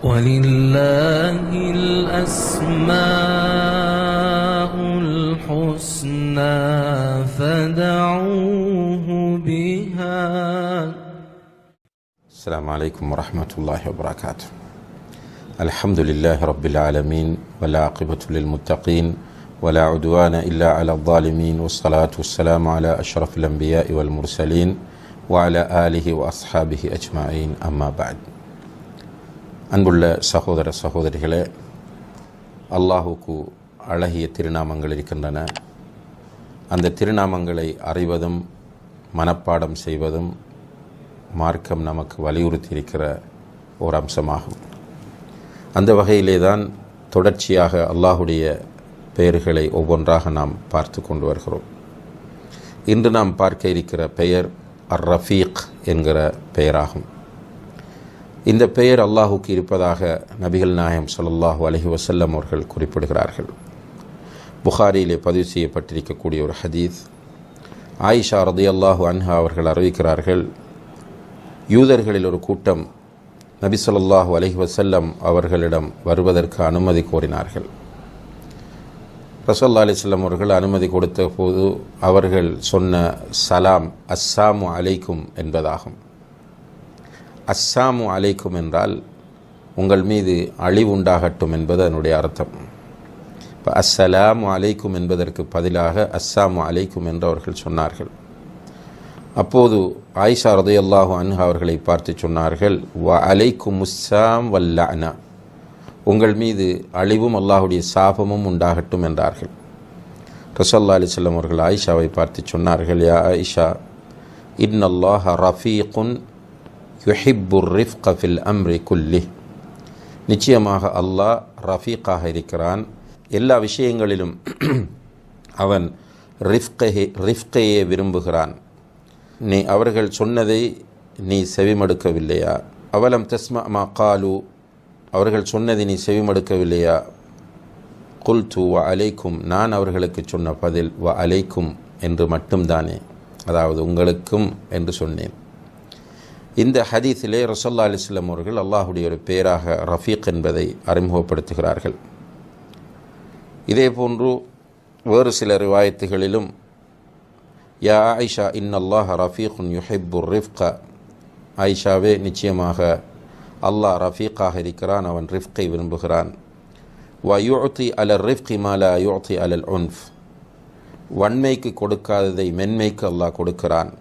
ولله الأسماء الحسنى فدعوه بها. السلام عليكم ورحمة الله وبركاته. الحمد لله رب العالمين والعاقبة للمتقين ولا عدوان إلا على الظالمين والصلاة والسلام على أشرف الأنبياء والمرسلين وعلى آله وأصحابه أجمعين. أما بعد அன்புள்ள சகோதர சகோதரிகளே அல்லாஹுக்கு அழகிய திருநாமங்கள் இருக்கின்றன. அந்த திருநாமங்களை அறிவதும் மனப்பாடம் செய்வதும் மார்க்கம் நமக்கு வலியுறுத்தி இருக்கிற ஒரு அம்சமாகும் அந்த வகையிலே தான் தொடர்ச்சியாக அல்லாஹுடைய பெயர்களை ஒவ்வொன்றாக நாம் பார்த்து கொண்டு வருகிறோம். இன்று நாம் பார்க்க இருக்கிற பெயர் அர் ரஃபீக் என்கிற பெயராகும். இந்த பெயர் அல்லாஹுக்கு இருப்பதாக நபிகள் நாயம் ஸல்லல்லாஹு அலஹி வசல்லம் அவர்கள் குறிப்பிடுகிறார்கள். புகாரியிலே பதிவு செய்யப்பட்டிருக்கக்கூடிய ஒரு ஹதீஸ் ஆயிஷா ரதியல்லாஹு அன்ஹா அவர்கள் அறிவிக்கிறார்கள் யூதர்களில் ஒரு கூட்டம் நபி ஸல்லல்லாஹு அலஹி வசல்லம் அவர்களிடம் வருவதற்கு அனுமதி கோரினார்கள். ரசல்லா அலிஸ்லாம் அவர்கள் அனுமதி கொடுத்த போது அவர்கள் சொன்ன சலாம் அஸ்ஸாமு அலைக்கும் என்பதாகும். அஸ்ஸாமு அலைக்கும் என்றால் உங்கள் மீது அழிவுண்டாகட்டும் என்பது அதனுடைய அர்த்தம். இப்போ அஸ்ஸலாமு அலைக்கும் என்பதற்கு பதிலாக அஸ்ஸாமு அலைக்கும் என்று அவர்கள் சொன்னார்கள். அப்போது ஆயிஷா ரதையல்லாஹு அன்ஹா அவர்களை பார்த்து சொன்னார்கள் வ அலைக்கும் முஸ்ஸாம் வல்லானா உங்கள் மீது அழிவும் அல்லாஹுடைய சாபமும் உண்டாகட்டும் என்றார்கள். ரசல்லா அலிசல்லம் அவர்கள் ஆயிஷாவை பார்த்து சொன்னார்கள் யா ஆயிஷா இன் அல்லாஹ் ரஃபீகுன் யுஹிப்புர் ரிஃப்க ஃபில் அம்ரி குல்லி. நிச்சயமாக அல்லாஹ் ரஃபீக்காக இருக்கிறான். எல்லா விஷயங்களிலும் அவன் ரிஃப்கையே ரிஃப்கையே விரும்புகிறான். நீ அவர்கள் சொன்னதை நீ செவிமடுக்கவில்லையா? அவலம் தஸ்மா மா காலு அவர்கள் சொன்னதை நீ செவிமடுக்கவில்லையா? குல் தூ வ அலைக்கும் நான் அவர்களுக்கு சொன்ன பதில் வ அலைக்கும் என்று மட்டும்தானே. அதாவது உங்களுக்கும் என்று சொன்னேன். இந்த ஹதீஸிலே ரசல்லா அலிஸ்லம் அவர்கள் அல்லாஹுடைய ஒரு பெயராக ரஃபீக் என்பதை அறிமுகப்படுத்துகிறார்கள். இதே போன்று வேறு சில ரிவாயத்துகளிலும் யா ஆயிஷா இன் அல்லாஹ் ரஃபீக்குன் யுஹிப்புர் ரிஃப்கா. ஆயிஷாவே நிச்சயமாக அல்லாஹ் ரஃபீக்காக இருக்கிறான் அவன் ரிஃப்கை விரும்புகிறான். வ யுத்தி அலர் ரிஃப்கி மாலா யுத்தி அலல் உன்ஃப் வன்மைக்கு கொடுக்காததை மென்மைக்கு அல்லாஹ் கொடுக்கிறான்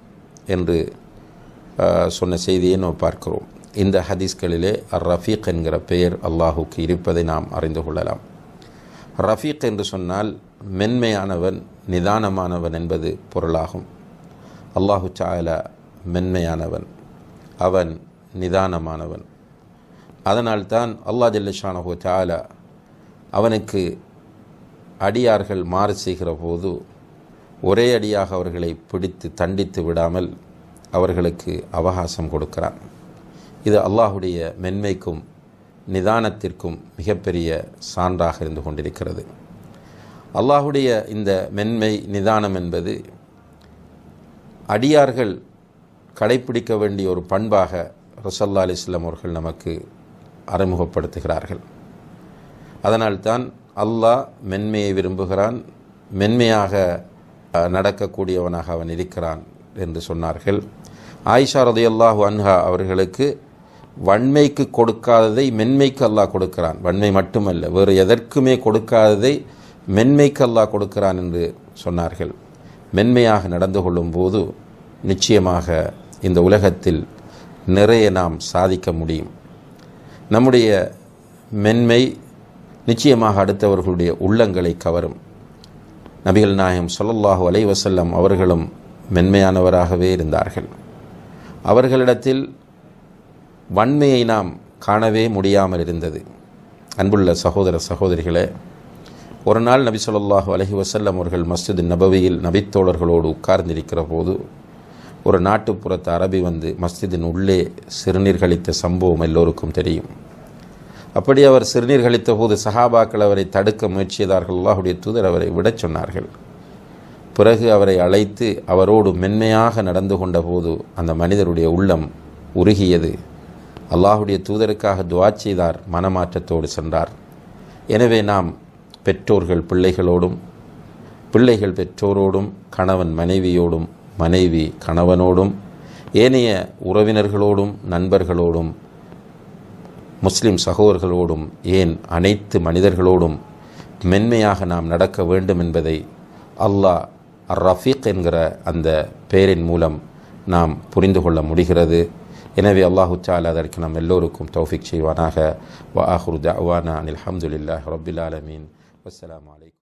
என்று சொன்ன செய்தியை நாம் பார்க்கிறோம். இந்த ஹதீஸ்களிலே அர் ரஃபீக் என்கிற பெயர் அல்லாஹுக்கு இருப்பதை நாம் அறிந்து கொள்ளலாம். ரஃபீக் என்று சொன்னால் மென்மையானவன் நிதானமானவன் என்பது பொருளாகும். அல்லாஹு சாயலா மென்மையானவன் அவன் நிதானமானவன். அதனால்தான் அல்லாஹ் ஜல்லஷானஹோ சாயலா அவனுக்கு அடியார்கள் மாறு செய்கிற போது ஒரே அடியாக அவர்களை பிடித்து தண்டித்து விடாமல் அவர்களுக்கு அவகாசம் கொடுக்கிறான். இது அல்லாஹுடைய மென்மைக்கும் நிதானத்திற்கும் மிகப்பெரிய சான்றாக இருந்து கொண்டிருக்கிறது. அல்லாஹுடைய இந்த மென்மை நிதானம் என்பது அடியார்கள் கடைப்பிடிக்க வேண்டிய ஒரு பண்பாக ரசல்லா அலிஸ்லாம் அவர்கள் நமக்கு அறிமுகப்படுத்துகிறார்கள். அதனால்தான் அல்லாஹ் மென்மையை விரும்புகிறான் மென்மையாக நடக்கக்கூடியவனாக அவன் இருக்கிறான் என்று சொன்னார்கள். ஆயிஷா ரதையல்லாஹு அன்ஹா அவர்களுக்கு வன்மைக்கு கொடுக்காததை மென்மைக்கு அல்லாஹ் கொடுக்கிறான். வன்மை மட்டுமல்ல வேறு எதற்குமே கொடுக்காததை மென்மைக்கு அல்லாஹ் கொடுக்கிறான் என்று சொன்னார்கள். மென்மையாக நடந்து கொள்ளும்போது நிச்சயமாக இந்த உலகத்தில் நிறைய நாம் சாதிக்க முடியும். நம்முடைய மென்மை நிச்சயமாக அடுத்தவர்களுடைய உள்ளங்களை கவரும். நபிகள் நாயகம் சொல்லல்லாஹு அலைவசல்லம் அவர்களும் மென்மையானவராகவே இருந்தார்கள். அவர்களிடத்தில் வன்மையை நாம் காணவே முடியாமல் இருந்தது அன்புள்ள சகோதர சகோதரிகளே ஒரு நாள் நபி சொல்லாஹு அலஹி வசல்லம் அவர்கள் மஸ்ஜித் நபவியில் நபித்தோழர்களோடு உட்கார்ந்திருக்கிற போது ஒரு நாட்டுப்புறத்து அரபி வந்து மஸ்ஜிதின் உள்ளே சிறுநீர் கழித்த சம்பவம் எல்லோருக்கும் தெரியும். அப்படி அவர் சிறுநீர் கழித்த போது சஹாபாக்கள் அவரை தடுக்க முயற்சியதார்கள் அல்லாஹுடைய தூதர் அவரை விடச் சொன்னார்கள். பிறகு அவரை அழைத்து அவரோடு மென்மையாக நடந்து கொண்டபோது அந்த மனிதருடைய உள்ளம் உருகியது. அல்லாஹுடைய தூதருக்காக துவா செய்தார் மனமாற்றத்தோடு சென்றார். எனவே நாம் பெற்றோர்கள் பிள்ளைகளோடும் பிள்ளைகள் பெற்றோரோடும் கணவன் மனைவியோடும் மனைவி கணவனோடும் ஏனைய உறவினர்களோடும் நண்பர்களோடும் முஸ்லிம் சகோதரர்களோடும் ஏன் அனைத்து மனிதர்களோடும் மென்மையாக நாம் நடக்க வேண்டும் என்பதை அல்லாஹ் அர் ரஃபீக் என்கிற அந்த பெயரின் மூலம் நாம் புரிந்து கொள்ள முடிகிறது. எனவே அல்லாஹு தாலா அதற்கு நாம் எல்லோருக்கும் தௌஃபிக் செய்வானாக. வ ஆஹுர் அவானா அனில் ஹம்துலில்லாஹ் ரபில் ஆலமீன். வஸ்ஸலாமு அலைக்கும்.